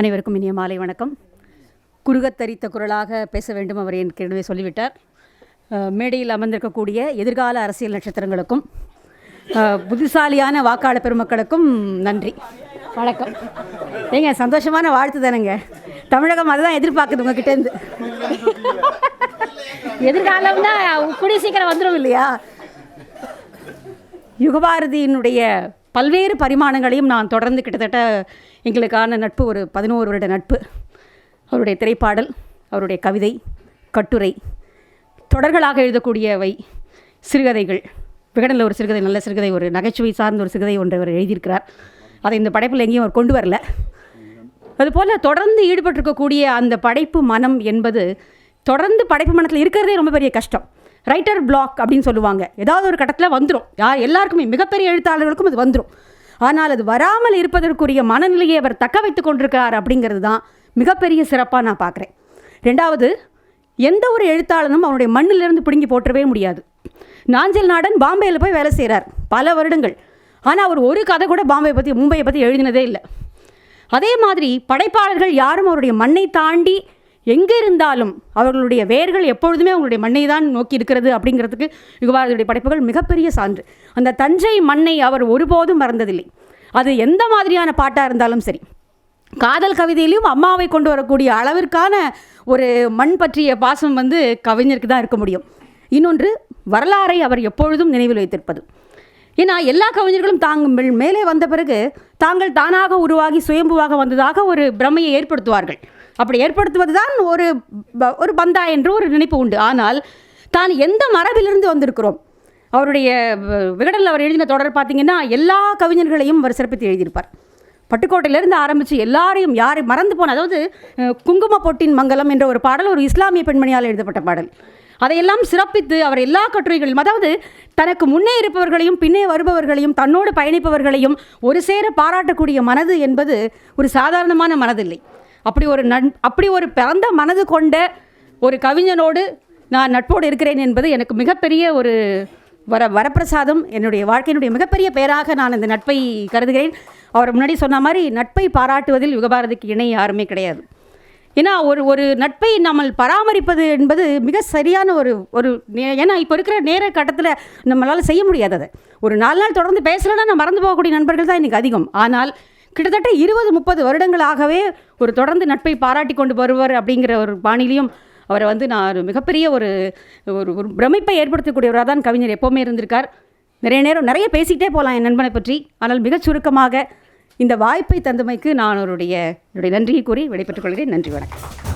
அனைவருக்கும் இனிய மாலை வணக்கம். குறுகத்தரித்த குரலாக பேச வேண்டும் அவர் என் ஏற்கனவே சொல்லிவிட்டார். மேடையில் அமர்ந்திருக்கக்கூடிய எதிர்கால அரசியல் நட்சத்திரங்களுக்கும் புத்திசாலியான வாக்காளர் பெருமக்களுக்கும் நன்றி. வணக்கம். ஏங்க சந்தோஷமான வாழ்த்து தானேங்க. தமிழகம் அதுதான் எதிர்பார்க்குது உங்ககிட்டேருந்து எதிர்காலம்னா கூடிய சீக்கிரம் வந்துடும் இல்லையா? யுகபாரதியினுடைய பல்வேறு பரிமாணங்களையும் நான் தொடர்ந்து கிட்டத்தட்ட எங்களுக்கான நட்பு ஒரு பதினோரு வருட நட்பு. அவருடைய திரைப்பாடல் அவருடைய கவிதை கட்டுரை தொடர்களாக எழுதக்கூடியவை சிறுகதைகள். விகடனில் ஒரு சிறுகதை நல்ல சிறுகதை ஒரு நகைச்சுவை சார்ந்த ஒரு சிறுகதை ஒன்று அவர் எழுதியிருக்கிறார். அதை இந்த படைப்பில் எங்கேயும் அவர் கொண்டு வரல. அதுபோல் தொடர்ந்து ஈடுபட்டிருக்கக்கூடிய அந்த படைப்பு மனம் என்பது தொடர்ந்து படைப்பு மனத்தில் இருக்கிறதே ரொம்ப பெரிய கஷ்டம். ரைட்டர் பிளாக் அப்படின்னு சொல்லுவாங்க. ஏதாவது ஒரு கட்டத்தில் வந்துடும் யார் எல்லாருக்குமே மிகப்பெரிய எழுத்தாளர்களுக்கும் அது வந்துடும் ஆனால் அது வராமல் இருப்பதற்குரிய மனநிலையை அவர் தக்க வைத்து கொண்டிருக்கிறார் அப்படிங்கிறது தான் மிகப்பெரிய சிறப்பாக நான் பார்க்குறேன். ரெண்டாவது எந்த ஒரு எழுத்தாளனும் அவனுடைய மண்ணிலிருந்து பிடுங்கி போட்டவே முடியாது. நாஞ்சல் நாடன் பாம்பேயில் போய் வேலை செய்கிறார் பல வருடங்கள். ஆனால் அவர் ஒரு கதை கூட பாம்பே பற்றி மும்பையை பற்றி எழுதினதே இல்லை. அதே மாதிரி படைப்பாளர்கள் யாரும் அவருடைய மண்ணை தாண்டி எங்கே இருந்தாலும் அவர்களுடைய வேர்கள் எப்பொழுதுமே அவங்களுடைய மண்ணை தான் நோக்கி இருக்கிறது அப்படிங்கிறதுக்கு யுகபாரதியுடைய படைப்புகள் மிகப்பெரிய சான்று. அந்த தஞ்சை மண்ணை அவர் ஒருபோதும் மறந்ததில்லை. அது எந்த மாதிரியான பாட்டாக இருந்தாலும் சரி. காதல் கவிதையிலையும் அம்மாவை கொண்டு வரக்கூடிய அளவிற்கான ஒரு மண் பற்றிய பாசம் வந்து கவிஞருக்கு தான் இருக்க முடியும். இன்னொன்று வரலாறை அவர் எப்பொழுதும் நினைவில் வைத்திருப்பது. ஏன்னா எல்லா கவிஞர்களும் தாங்கள் மேலே வந்த பிறகு தாங்கள் தானாக உருவாகி சுயம்புவாக வந்ததாக ஒரு பிரமையை ஏற்படுத்துவார்கள். அப்படி ஏற்படுத்துவது தான் ஒரு ப- ஒரு பந்தா என்று ஒரு நினைப்பு உண்டு. ஆனால் தான் எந்த மரபிலிருந்து வந்திருக்கிறோம்? அவருடைய வ- விகடனில் அவர் எழுதின தொடர் பார்த்தீங்கன்னா எல்லா கவிஞர்களையும் அவர் சிறப்பித்து எழுதியிருப்பார். பட்டுக்கோட்டையிலேருந்து ஆரம்பித்து எல்லாரையும் யாரையும் மறந்து போன அதாவது குங்கும பொட்டின் மங்கலம் என்ற ஒரு பாடல் ஒரு இஸ்லாமிய பெண்மணியால் எழுதப்பட்ட பாடல். அதையெல்லாம் சிறப்பித்து அவர் எல்லா கட்டுரைகளிலும் அதாவது தனக்கு முன்னே இருப்பவர்களையும் பின்னே வருபவர்களையும் தன்னோடு பயணிப்பவர்களையும் ஒரு சேர பாராட்டக்கூடிய மனது என்பது ஒரு சாதாரணமான மனதில்லை. அப்படி ஒரு நன் அப்படி ஒரு பிறந்த மனது கொண்ட ஒரு கவிஞனோடு நான் நட்போடு இருக்கிறேன் என்பது எனக்கு மிகப்பெரிய ஒரு வர வரப்பிரசாதம். என்னுடைய வாழ்க்கையினுடைய மிகப்பெரிய பேராக நான் இந்த நட்பை கருதுகிறேன். அவர் முன்னாடி சொன்ன மாதிரி நட்பை பாராட்டுவதில் யுகபாரதிக்கு இணை யாருமே கிடையாது. ஏன்னா ஒரு ஒரு நட்பை நம்ம பராமரிப்பது என்பது மிக சரியான ஒரு ஒரு நே- ஏன்னா இப்போ இருக்கிற நேர கட்டத்தில் நம்மளால் செய்ய முடியாது அதை. ஒரு நாலு நாள் தொடர்ந்து பேசலைன்னா நான் மறந்து போகக்கூடிய நண்பர்கள் தான் இன்றைக்கி அதிகம். ஆனால் கிட்டத்தட்ட இருபது முப்பது வருடங்களாகவே ஒரு தொடர்ந்து நட்பை பாராட்டி கொண்டு வருவர் அப்படிங்கிற ஒரு பாணியிலையும் அவரை வந்து நான் ஒரு மிகப்பெரிய ஒரு ஒரு ஒரு பிரமிப்பை ஏற்படுத்தக்கூடியவராக தான் கவிஞர் எப்போவுமே இருந்திருக்கார். நிறைய நேரம் நிறைய பேசிக்கிட்டே போகலாம் என் நண்பனை பற்றி. ஆனால் மிகச் சுருக்கமாக இந்த வாய்ப்பை தந்தமைக்கு நான் அவருடைய என்னுடைய நன்றியை கூறி விடைபெற்றுக் கொள்கிறேன். நன்றி வணக்கம்.